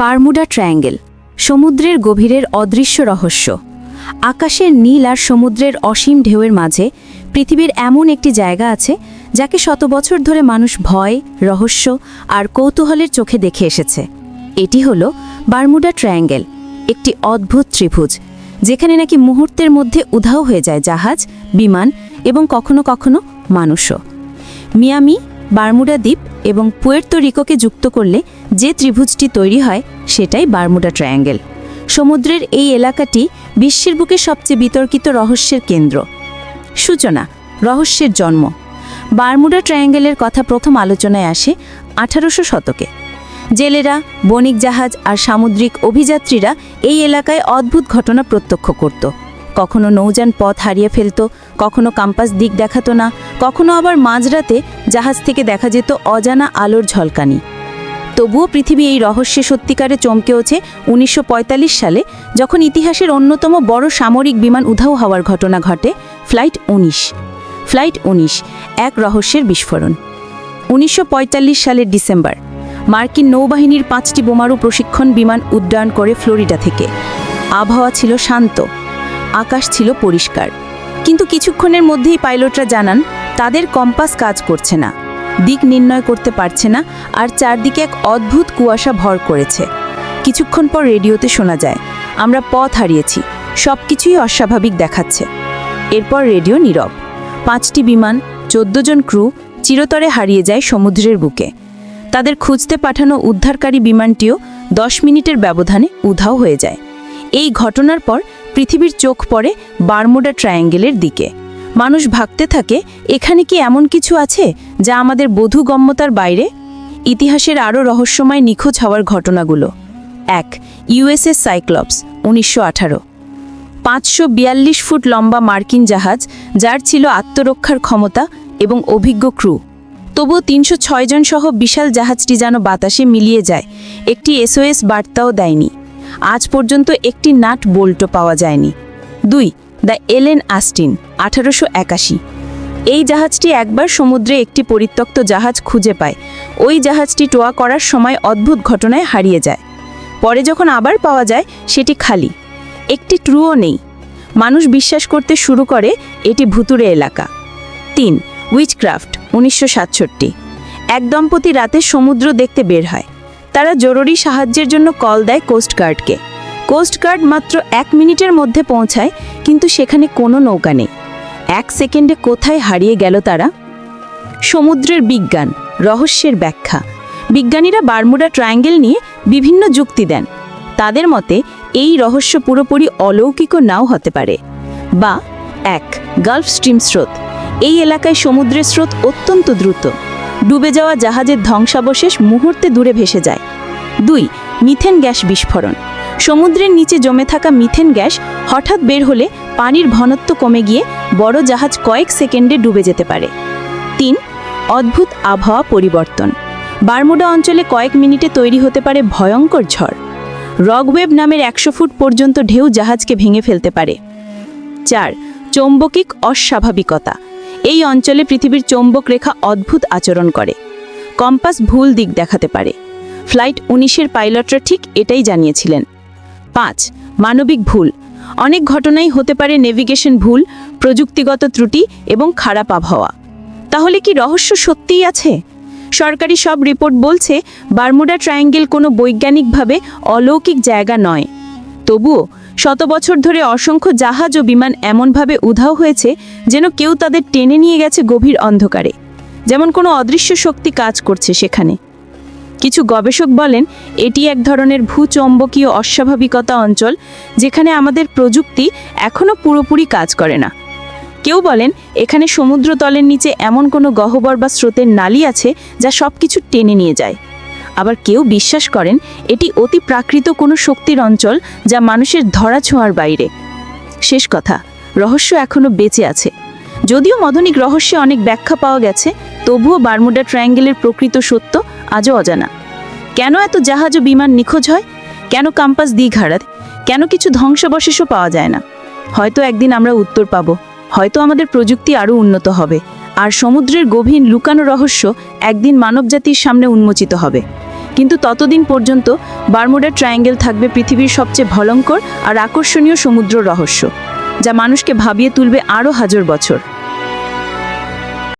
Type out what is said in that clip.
Bermuda triangle, সমুদ্রের গভীরের অদৃশ্য রহস্য। আকাশের নীল আর সমুদ্রের অসীম ঢেউয়ের মাঝে পৃথিবীর এমন একটি জায়গা আছে যাকে শত বছর ধরে মানুষ ভয়, রহস্য আর কৌতূহলের চোখে দেখে এসেছে। এটি হল বারমুডা ট্রায়াঙ্গেল, একটি অদ্ভুত ত্রিভুজ, যেখানে নাকি মুহূর্তের মধ্যে উধাও হয়ে যায় জাহাজ, বিমান এবং কখনো কখনো মানুষও। মিয়ামি বারমুডা দ্বীপ এবং পুয়ের্তো রিকোকে যুক্ত করলে যে ত্রিভুজটি তৈরি হয়, সেটাই বারমুডা ট্রায়াঙ্গেল। সমুদ্রের এই এলাকাটি বিশ্বের বুকে সবচেয়ে বিতর্কিত রহস্যের কেন্দ্র। সূচনা, রহস্যের জন্ম। বারমুডা ট্রায়াঙ্গেলের কথা প্রথম আলোচনায় আসে আঠারোশো শতকে। জেলেরা, বণিক জাহাজ আর সামুদ্রিক অভিযাত্রীরা এই এলাকায় অদ্ভুত ঘটনা প্রত্যক্ষ করত। কখনো নৌযান পথ হারিয়ে ফেলত, কখনো কাম্পাস দিক দেখাতো না, কখনো আবার মাঝরাতে জাহাজ থেকে দেখা যেত অজানা আলোর ঝলকানি। তবুও পৃথিবী এই রহস্যে সত্যিকারে চমকে ওঠে উনিশশো পঁয়তাল্লিশ সালে, যখন ইতিহাসের অন্যতম বড় সামরিক বিমান উধাও হওয়ার ঘটনা ঘটে, ফ্লাইট উনিশ। ফ্লাইট উনিশ, এক রহস্যের বিস্ফোরণ। উনিশশো পঁয়তাল্লিশ সালের ডিসেম্বর, মার্কিন নৌবাহিনীর পাঁচটি বোমারু প্রশিক্ষণ বিমান উড্ডয়ন করে ফ্লোরিডা থেকে। আবহাওয়া ছিল শান্ত আকাশ ছিল পরিষ্কার। কিন্তু কিছুক্ষণের মধ্যেই পাইলটরা জানান, তাদের কম্পাস কাজ করছে না। দিক নির্ণয় করতে পারছে না আর চারদিকে এক অদ্ভুত কুয়াশা ভর করেছে। কিছুক্ষণ পর রেডিওতে শোনা যায়, আমরা পথ হারিয়েছি সব কিছুই অস্বাভাবিক দেখাচ্ছে। এরপর রেডিও নীরব। পাঁচটি বিমান, চোদ্দ জন ক্রু চিরতরে হারিয়ে যায় সমুদ্রের বুকে। তাদের খুঁজতে পাঠানো উদ্ধারকারী বিমানটিও দশ মিনিটের ব্যবধানে উধাও হয়ে যায়। এই ঘটনার পর পৃথিবীর চোখ পড়ে বারমুডা ট্রায়াঙ্গেলের দিকে। মানুষ ভাবতে থাকে, এখানে কি এমন কিছু আছে যা আমাদের বোধগম্যতার বাইরে? ইতিহাসের আরও রহস্যময় নিখোঁজ হওয়ার ঘটনাগুলো। এক ইউএসএস সাইক্লপস, উনিশশো আঠারো। পাঁচশো ফুট লম্বা মার্কিন জাহাজ, যার ছিল আত্মরক্ষার ক্ষমতা এবং অভিজ্ঞ ক্রু। তবুও তিনশো জন সহ বিশাল জাহাজটি যেন বাতাসে মিলিয়ে যায়, একটি এসওএস বার্তাও দেয়নি। আজ পর্যন্ত একটি নাট বোল্টও পাওয়া যায়নি। দুই, দ্য এলেন আস্টিন, আঠারোশো একাশি। এই জাহাজটি একবার সমুদ্রে একটি পরিত্যক্ত জাহাজ খুঁজে পায়। ওই জাহাজটি টোয়া করার সময় অদ্ভুত ঘটনায় হারিয়ে যায়। পরে যখন আবার পাওয়া যায়, সেটি খালি। একটি ট্রুও নেই। মানুষ বিশ্বাস করতে শুরু করে, এটি ভুতুরে এলাকা। তিন, উইচক্রাফট, উনিশশো সাতষট্টি। এক দম্পতি রাতে সমুদ্র দেখতে বের হয়। তারা জরুরি সাহায্যের জন্য কল দেয় কোস্টগার্ডকে কোস্টগার্ড মাত্র এক মিনিটের মধ্যে পৌঁছায়, কিন্তু সেখানে কোনো নৌকা নেই। এক সেকেন্ডে কোথায় হারিয়ে গেল তারা? সমুদ্রের বিজ্ঞান, রহস্যের ব্যাখ্যা। বিজ্ঞানীরা বারমুডা ট্রায়াঙ্গেল নিয়ে বিভিন্ন যুক্তি দেন। তাদের মতে, এই রহস্য পুরোপুরি অলৌকিকও নাও হতে পারে। বা, এক, গালফ স্ট্রিম স্রোত। এই এলাকায় সমুদ্রের স্রোত অত্যন্ত দ্রুত। ডুবে যাওয়া জাহাজের ধ্বংসাবশেষ মুহূর্তে দূরে ভেসে যায়। দুই, মিথেন গ্যাস বিস্ফোরণ। সমুদ্রের নিচে জমে থাকা মিথেন গ্যাস হঠাৎ বের হলে পানির ঘনত্ব কমে গিয়ে বড় জাহাজ কয়েক সেকেন্ডে ডুবে যেতে পারে। তিন, অদ্ভুত আবহাওয়া পরিবর্তন। বারমুডা অঞ্চলে কয়েক মিনিটে তৈরি হতে পারে ভয়ঙ্কর ঝড়। রগওয়েব নামের একশো ফুট পর্যন্ত ঢেউ জাহাজকে ভেঙে ফেলতে পারে। চার, চৌম্বকিক অস্বাভাবিকতা। এই অঞ্চলে পৃথিবীর চৌম্বক রেখা অদ্ভুত আচরণ করে। কম্পাস ভুল দিক দেখাতে পারে। ফ্লাইট উনিশের পাইলটরা ঠিক এটাই জানিয়েছিলেন। পাঁচ, মানবিক ভুল। অনেক ঘটনাই হতে পারে নেভিগেশন ভুল, প্রযুক্তিগত ত্রুটি এবং খারাপ আবহাওয়া। তাহলে কি রহস্য সত্যিই আছে? সরকারি সব রিপোর্ট বলছে, বারমুডা ট্রায়াঙ্গেল কোনো বৈজ্ঞানিকভাবে অলৌকিক জায়গা নয়। তবুও শত বছর ধরে অসংখ্য জাহাজ ও বিমান এমনভাবে উধাও হয়েছে যেন কেউ তাদের টেনে নিয়ে গেছে গভীর অন্ধকারে। যেমন কোনো অদৃশ্য শক্তি কাজ করছে সেখানে। কিছু গবেষক বলেন, এটি এক ধরনের ভূচম্বকীয় অস্বাভাবিকতা অঞ্চল যেখানে আমাদের প্রযুক্তি এখনও পুরোপুরি কাজ করে না। কেউ বলেন, এখানে সমুদ্রতলের নিচে এমন কোনো গহ্বর বা স্রোতের নালি আছে যা সব কিছু টেনে নিয়ে যায়। আবার কেউ বিশ্বাস করেন এটি অতি প্রাকৃত কোনো শক্তির অঞ্চল যা মানুষের ধরা ছোঁয়ার বাইরে। শেষ কথা, রহস্য এখনও বেঁচে আছে। যদিও মদনিক রহস্যে অনেক ব্যাখ্যা পাওয়া গেছে, তবুও বারমুডা ট্রায়াঙ্গেলের প্রকৃত সত্য আজও অজানা। কেন এত জাহাজ ও বিমান নিখোঁজ হয়? কেন কাম্পাস দিক হারায় কেন কিছু ধ্বংসাবশেষও পাওয়া যায় না? হয়তো একদিন আমরা উত্তর পাব, হয়তো আমাদের প্রযুক্তি আরও উন্নত হবে, আর সমুদ্রের গভীর লুকানো রহস্য একদিন মানবজাতির সামনে উন্মোচিত হবে। কিন্তু ততদিন পর্যন্ত বারমুডা ট্রায়াঙ্গেল থাকবে পৃথিবীর সবচেয়ে ভয়ঙ্কর আর আকর্ষণীয় সমুদ্র রহস্য, যা মানুষকে ভাবিয়ে তুলবে আরও হাজার বছর।